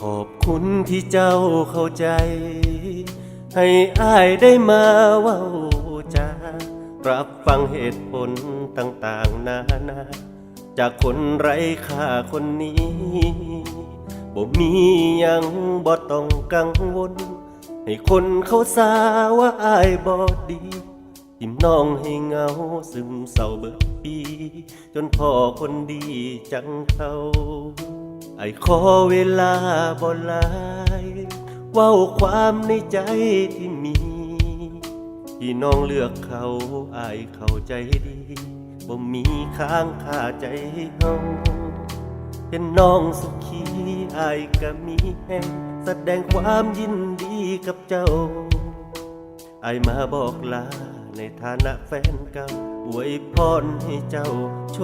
ขอบคุณที่เจ้าเข้าใจ ให้อ้ายได้มาเว้าจารับฟังเหตุผลต่างๆ นานา จากคนไร้ค่าคนนี้บ่มียังบ่ต้องกังวล ให้คนเขาสาว่าอายบ่ดีทิมน้องให้เหงาซึมเศร้าเบิดปี จนพ่อคนดีจังเขา ไอ้ขอเวลาบ่หลายเว้าความในใจที่มี ที่น้องเลือกเขาอายเข้าใจดีบ่มีค้างคาใจเฮาเป็นน้องสุขีอายก็มีแห่งแสดงความยินดีกับเจ้าอายมาบอกลาในฐานะแฟนเก่าอวยพรให้เจ้าโช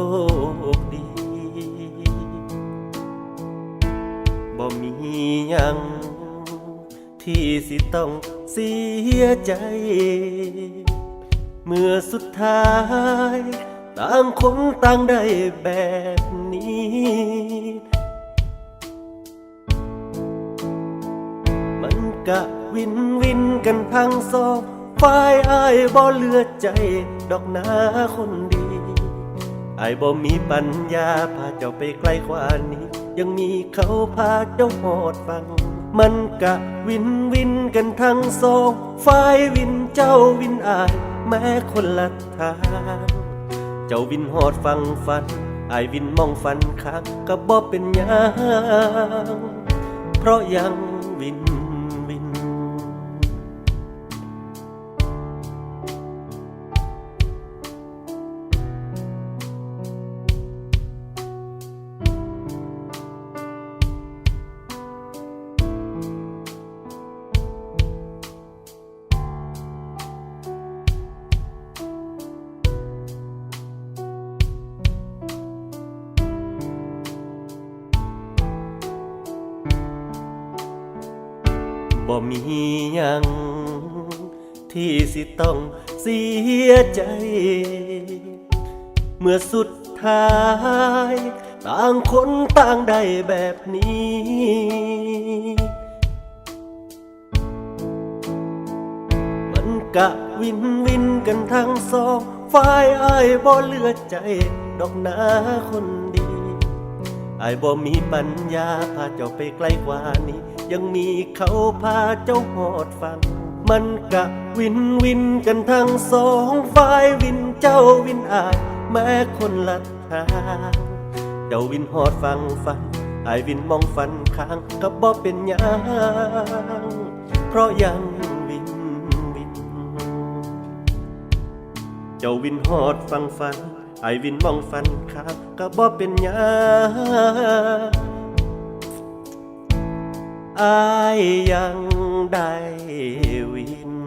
คดี บ่มีหยัง ที่สิต้องเสียใจ เมื่อสุดท้าย ต่างคนต่างได้แบบนี้ มันกะวินวินกันทั้งสองฝ่ายอายบ่เลือใจดอกนาคนดีอายบ่มีปัญญาพาเจ้าไปไกลกว่านี้ ยังมีเขาพาเจ้าหอดฟัง มันกะวินวินกันทั้งสองฝ่ายวินเจ้าวินอาย แม้คนละทาง เจ้าวินหอดฟังฟันอายวินมองฟันค้างก็บ่เป็นหยังเพราะยังวิน บ่มียัง ที่สิต้องเสียใจ เมื่อสุดท้าย ต่างคนต่างได้แบบนี้มันกะวินวินกันทั้งสองฝ่ายอายบ่เลือใจ ดอกนาคนดีอายบ่มีปัญญาพาเจ้าไปไกลกว่านี้ ยังมีเขาพาเจ้าหอดฟัง มันกะวินวินกันทั้งสองฝ่ายวินเจ้าวินอายแม้คนละทางเจ้าวินหอดฟังฟันอายวินมองฟันค้างก็บ่เป็นหยังเพราะยังวินวิน เจ้าวินหอดฟังฟันไอายวินมองฟันครับก็บ่เป็นหยัง อายยังได้วิน